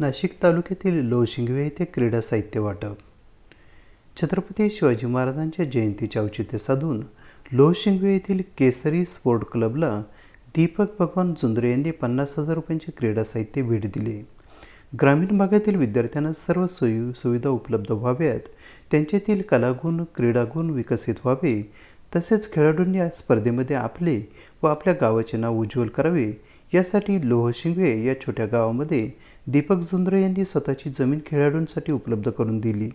नाशिक तालुक्यातील लोहशिंगवे येथे क्रीडा साहित्य वाटप. छत्रपती शिवाजी महाराजांच्या जयंतीचे औचित्य साधून लोहशिंगवे येथील केसरी स्पोर्ट क्लबला दीपक भगवान जुंद्रे यांनी पन्नास हजार रुपयांचे क्रीडा साहित्य भेट दिले. ग्रामीण भागातील विद्यार्थ्यांना सर्व सोयी सुविधा उपलब्ध व्हाव्यात त्यांच्यातील कलागुण क्रीडागुण विकसित व्हावे तसेच खेळाडूंनी या स्पर्धेमध्ये आपले व आपल्या गावाचे नाव उज्ज्वल करावे यासाठी लोहशिंगवे या छोट्या गावामध्ये दीपक झुंद्रे यांनी स्वतःची जमीन खेळाडूंसाठी उपलब्ध करून दिली.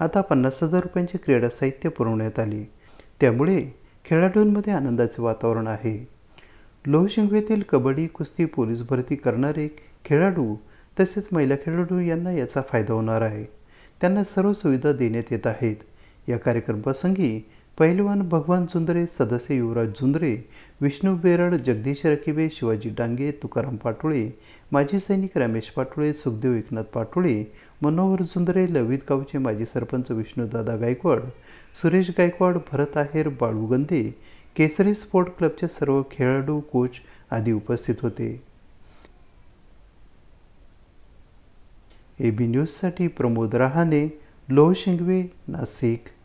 आता पन्नास हजार रुपयांचे क्रीडा साहित्य पुरवण्यात आले. त्यामुळे खेळाडूंमध्ये आनंदाचे वातावरण आहे. लोहशिंगवेतील कबड्डी कुस्ती पोलीस भरती करणारे खेळाडू तसेच महिला खेळाडू यांना याचा फायदा होणार आहे. त्यांना सर्व सुविधा देण्यात येत आहेत. या कार्यक्रमप्रसंगी पैलवान भगवान जुंद्रे सदस्य युवराज जुंद्रे विष्णू बेरड जगदीश रकिबे शिवाजी डांगे तुकाराम पाटोळे माजी सैनिक रमेश पाटोळे सुखदेव एकनाथ पाटोळे मनोहर जुंद्रे लवित गावचे माजी सरपंच विष्णुदादा गायकवाड सुरेश गायकवाड भरत आहेर बाळू गंदे केसरी स्पोर्ट क्लबचे सर्व खेळाडू कोच आदी उपस्थित होते. ए बी न्यूजसाठी प्रमोद रहाणे लोहशिंगवे नाशिक.